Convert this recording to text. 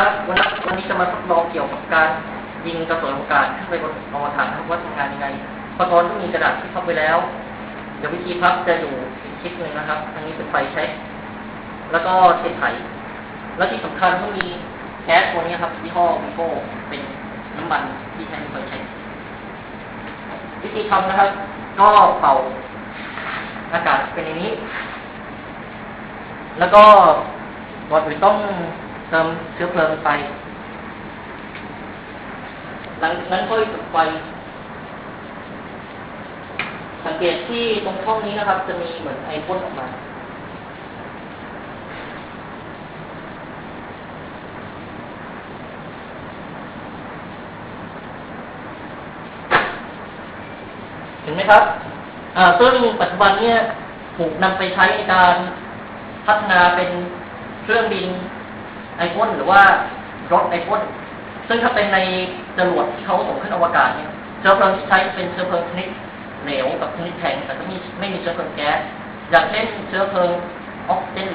ครับวันนี้วันนี้จะมาทดลองเกี่ยวกับการยิงกระสุนอวกาศขึ้นไปบนอวกาศนะครับว่าทำงานยังไงอุปกรณ์ก็มีกระดาษที่พับไปแล้ว เดี๋ยววิธีพับจะอยู่อีกคลิปหนึ่งนะครับอันนี้เป็นไฟแช็คแล้วก็เทปไขแล้วที่สำคัญก็มีแก๊สตัวนี้ครับยี่ห้อวิโก้เป็นน้ำมันที่ใช้ในไฟแช็ควิธีทำนะครับ ก็เป่าอากาศเป็นอย่างนี้ แล้วก็ก่อนอื่นต้อง เติมเชื้อเพลิงไป หลังจากนั้นค่อยจุดไฟ สังเกตที่ตรงช่องนี้นะครับ จะมีเหมือนไอพ่นออกมาเห็นไหมครับซึ่งปัจจุบันเนี่ยถูกนำไปใช้ในการพัฒนาเป็นเครื่องบิน ไอพ่นหรือว่ารถไอพ่นซึ่งถ้าเป็นในจรวดที่เขาส่งขึ้นอวกาศเนี่ยเชื้อเพลิงที่ใช้เป็นเชื้อเพลิงชนิดเหลวกับชนิดแข็งแต่ก็มีไม่มีเชื้อเพลิงแก๊สอย่างเช่นเชื้อเพลิงออกซิเจน